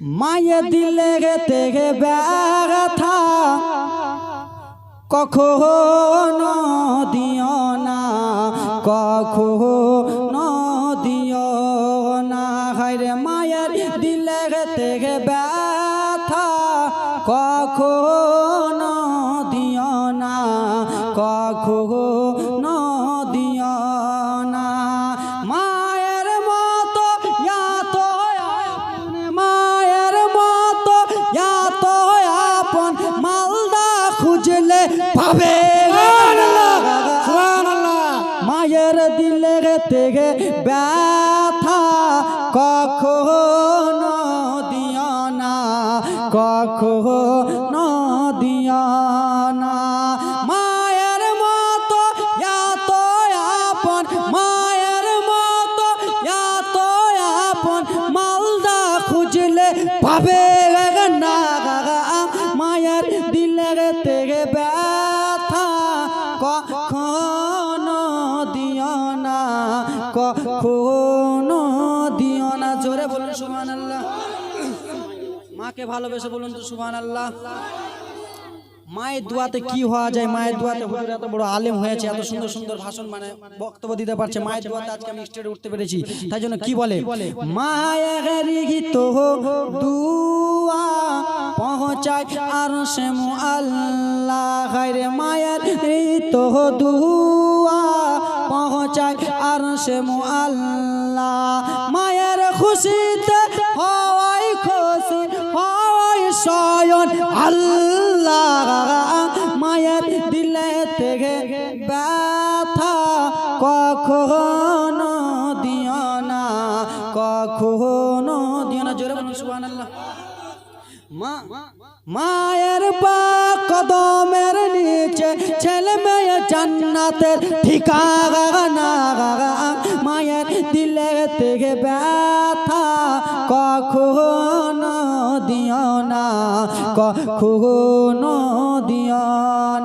মায়ে দিলে গেতে গে ব্যথা। কখনো দিও না, কখনো দিও না। হায়রে মায়ের দিলে গেতে গে ব্যথা। কখনো দিও না, কখনো পাবে। মায়ের দিলে থেকে ব্যথা কখনো দিও না, কখনো দিও না। মায়ের মতো এত আপন, মায়ের মতো এত আপন, মালদা খুঁজলে পাবে। আল্লাহ মাকে ভালোবেসে বলুন তো সুবহান আল্লাহ মায়ের দোয়াতে কি হওয়া যায়? মায়ের দোয়াতে হুজুর এত বড় আলেম হয়েছে, এত সুন্দর সুন্দর ভাষণ মানে বক্তব্য দিতে পারছে। মায়ের দোয়াতে আজকে আমি স্টেজে উঠতে পেরেছি। তাই জন্য কি বলে? মায়ের পৌঁছায় আর সে আল্লাহ আল্লাহ মায়ের খুশিতে হওয়াই আল্লাহ মায়ের দিলে থেকে ব্যথা কখনো দিও না, কখনো দিও না। জোরে বলুন, সুবহানাল্লাহ। মা, মায়ের পা কদমের নিচে ছেলে মেয়ে জান্নাতের ঠিকানা থেকে ব্যথা কখনো দিও না, কখনো দিও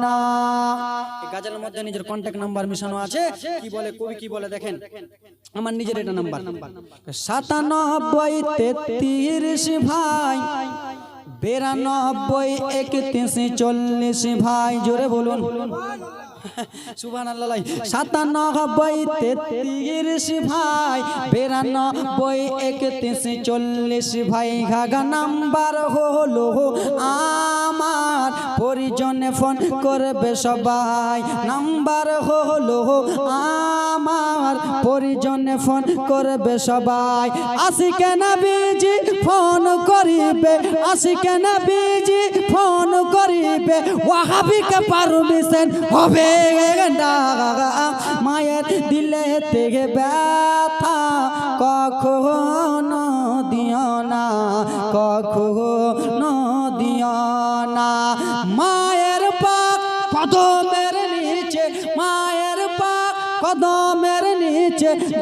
না। গাজের মধ্যে নিজের কন্ট্যাক্ট নাম্বার মিশানো আছে। কি বলে, কবি কি বলে দেখেন? আমার নিজের এটা নাম্বার সাতানব্বই তেত্রিশ ভাই বিরানব্বই, একত্রিশ, চল্লিশ, ভাই, জোরে বলুন। সুবান আল্লাহ সাতানব্বই, তেত্রিশ, ভাই, বিরানব্বই, একত্রিশ, চল্লিশ, ভাই, ঘাগা নাম্বার হলো আমার। পরিজনে ফোন করবে সবাই। নাম্বার হলো আমার পরিজনে ফোন করবে সবাই। আসি কেন বিজি ফোন করিবে আসি কেন বিজি ফোন করিবে। ওয়াহাবিকে পারমিশন হবে মায়ের দিলে থেকে ব্যথা কখনো দিও না, কখনো দিও না। মায়ের পাক কদমের নিচে, মায়ের পাক কদমের নিচে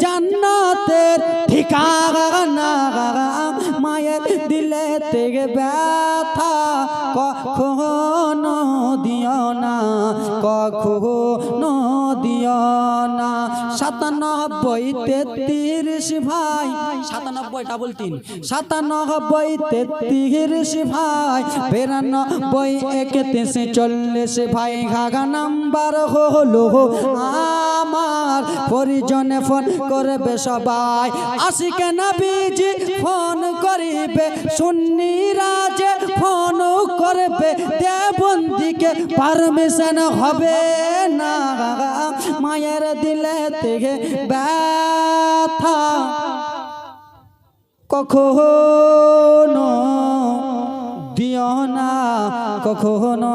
জান্নাতের ঠিকানা মায়ের দিলে থেকে ব্যথা কখনো দিও না কখনো সাতানব্বই তেত্রিশ ভাই। সাতানব্বই ডাবল তিন। সাতানব্বই তেত্রিশ ভাই। বিরানব্বই একত্রিশ চল্লিশ ভাই। ঘাগা নাম্বার হলো আমার। পরিজনে ফোন করবে সবাই। আসি আশিকে নবীজি ফোন করিবে। সুন্নি রাজে ফোন করবে। দেবন্দিকে পারমিশন হবে না। মায়ের দিলে থেকে ব্যথা। কখনো দিও না কখনো